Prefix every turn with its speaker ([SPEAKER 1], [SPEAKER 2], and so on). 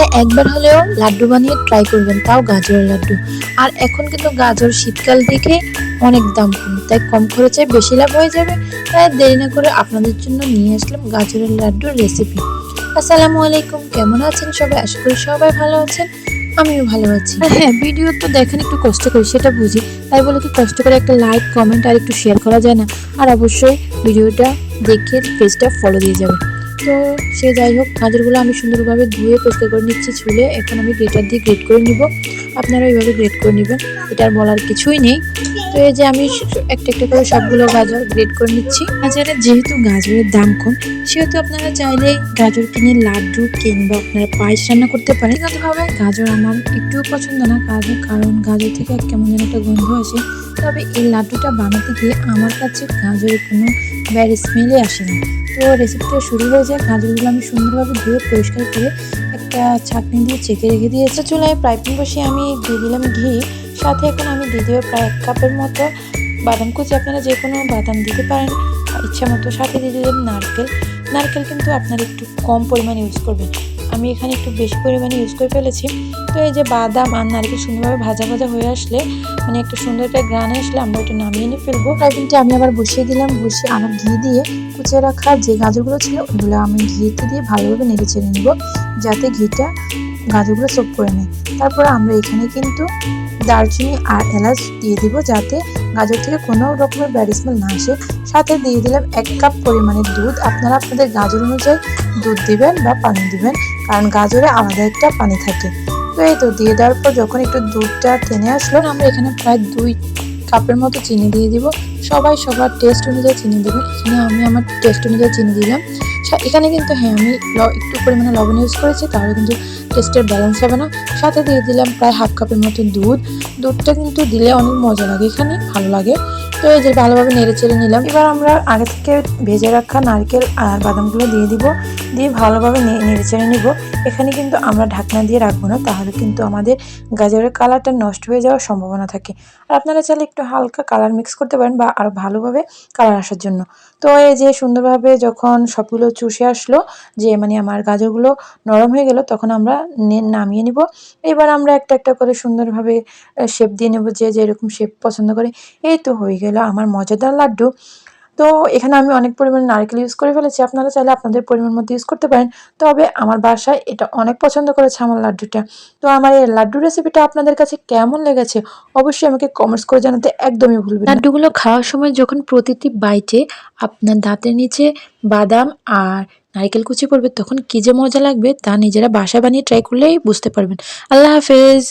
[SPEAKER 1] বাসায় একবার হলেও লাড্ডু বানিয়ে ট্রাই করবেন, তাও গাজরের লাড্ডু। আর এখন কিন্তু গাজর শীতকাল দেখে অনেক দাম কম, তাই কম খরচে বেশি লাভ হয়ে যাবে। তাই দেরি না করে আপনাদের জন্য নিয়ে আসলাম গাজরের লাড্ডুর রেসিপি আসসালামু আলাইকুম, কেমন আছেন সবাই? আশা করি সবাই ভালো আছেন, আমিও ভালো আছি। হ্যাঁ ভিডিও তো দেখেন একটু কষ্ট করি, সেটা বুঝি। তাই বলে কি কষ্ট করে একটা লাইক কমেন্ট আর একটু শেয়ার করা যায় না? আর অবশ্যই ভিডিওটা দেখে পেজটা ফলো দিয়ে যাবে তো সে যাই হোক গাজরগুলো আমি সুন্দরভাবে ধুয়ে পরিষ্কার করে নিচ্ছি ছুলে এখন আমি গ্রেটার দিয়ে গ্রেট করে নিব। আপনারা এইভাবে গ্রেট করে নেবেন। এটার বলার কিছুই নেই। তো এই যে আমি একটা একটা করে সবগুলো গাজর গ্রেট করে নিচ্ছি। বাজারে যেহেতু গাজরের দাম কম, সেহেতু আপনারা চাইলেই গাজর কিনে লাড্ডু কিংবা আপনারা পায়েস রান্না করতে পারেন। ব্যক্তিগতভাবে গাজর আমার একটুও পছন্দ না গাজর কারণ গাজর থেকে কেমন যেন একটা গন্ধ আসে। তবে এই লাড্ডুটা বানাতে গিয়ে আমার কাছে গাজরের কোনো ব্যাড স্মেলই আসেনি তো রেসিপিটা শুরু হয়ে যায় গাজরগুলো আমি সুন্দরভাবে ধুয়ে পরিষ্কার করে একটা ছাঁকনি দিয়ে চেকে রেখে দিয়েছে। চুলায় প্রাইপিং প্যান বসিয়ে আমি দিয়ে দিলাম ঘি। সাথে এখন আমি দিয়ে দেবো প্রায় এক কাপের মতো বাদাম কুচি। আপনারা যে কোনো বাদাম দিতে পারেন। ইচ্ছা মতো সাথে দিয়ে দিলাম নারকেল। নারকেল কিন্তু আপনারা একটু কম পরিমাণে ইউজ করবেন। আমি এখানে একটু বেশি পরিমাণে ইউজ করে ফেলেছি। তো এই যে বাদাম আর নারকেল সুন্দরভাবে ভাজা ভাজা হয়ে আসলে মানে একটু সুন্দর একটা গ্রানে আসলে আমরা এটা নামিয়ে নিয়ে ফেলব। ফ্রাই আমি আবার বসিয়ে দিলাম, বসিয়ে আমার ঘি দিয়ে কুচিয়ে রাখা যে গাজরগুলো ছিল ওগুলো আমি ঘিতে দিয়ে ভালোভাবে নেড়ে চেড়ে নিব, যাতে ঘিটা গাজরগুলো সোপ করে নেয়। তারপরে আমরা এখানে কিন্তু দারচিনি আর এলাচ দিয়ে দিব যাতে গাজর থেকে কোনো রকমের ব্যাড স্মেল না আসে। সাথে দিয়ে দিলাম এক কাপ পরিমাণে দুধ। আপনারা আপনাদের গাজর অনুযায়ী দুধ দিবেন বা পানি দিবেন। কারণ গাজরে আলাদা একটা পানি থাকে। তো এই তো দিয়ে দেওয়ার পর যখন একটু দুধটা টেনে আসলো, আমরা এখানে প্রায় দুই কাপের মতো চিনি দিয়ে দিব। সবাই সবার টেস্ট অনুযায়ী চিনি দেবে। এখানে আমি আমার টেস্ট অনুযায়ী চিনি দিলাম। এখানে কিন্তু হ্যাঁ আমি একটু পরিমাণে লবণ ইউজ করেছি, তাহলে কিন্তু টেস্টের ব্যালেন্স হবে না। সাথে দিয়ে দিলাম প্রায় হাফ কাপের মতো দুধ। দুধটা কিন্তু দিলে অনেক মজা লাগে এখানে, ভালো লাগে। তো এই যে ভালোভাবে নেড়ে চেড়ে নিলাম। এবার আমরা আগে থেকে ভেজে রাখা নারকেল আর বাদামগুলো দিয়ে দিব। দিয়ে ভালোভাবে নে- নেড়ে চেড়ে নিব। এখানে কিন্তু আমরা ঢাকনা দিয়ে রাখব না, তাহলে কিন্তু আমাদের গাজরের কালারটা নষ্ট হয়ে যাওয়ার সম্ভাবনা থাকে। আর আপনারা চাইলে একটু হালকা কালার মিক্স করতে পারেন বা আরও ভালোভাবে কালার আসার জন্য। তো এই যে সুন্দরভাবে যখন সবগুলো চুষে আসলো, যে মানে আমার গাজরগুলো নরম হয়ে গেল, তখন আমরা নামিয়ে নিব। এবার আমরা একটা একটা করে সুন্দরভাবে শেপ দিয়ে নেব যে যেরকম শেপ পছন্দ করে। এই তো হয়ে গেল আমার মজাদার লাড্ডু। তো এখানে আমি অনেক পরিমাণে নারকেল ইউজ করে ফেলেছি। আপনারা চাইলে আপনাদের পরিমাণ মতো ইউজ করতে পারেন। তবে আমার বাসায় এটা অনেক পছন্দ করেছে আমার লাড্ডুটা। তো আমার এই লাড্ডু রেসিপিটা আপনাদের কাছে কেমন লেগেছে অবশ্যই আমাকে কমেন্টস করে জানাতে একদমই ভুলবেন লাড্ডুগুলো খাওয়ার সময় যখন প্রতিটি বাইটে আপনার দাঁতের নিচে বাদাম আর নারকেল কুচি পড়বে, তখন কী যে মজা লাগবে তা নিজেরা বাসা বানিয়ে ট্রাই করলেই বুঝতে পারবেন। আল্লাহ হাফেজ।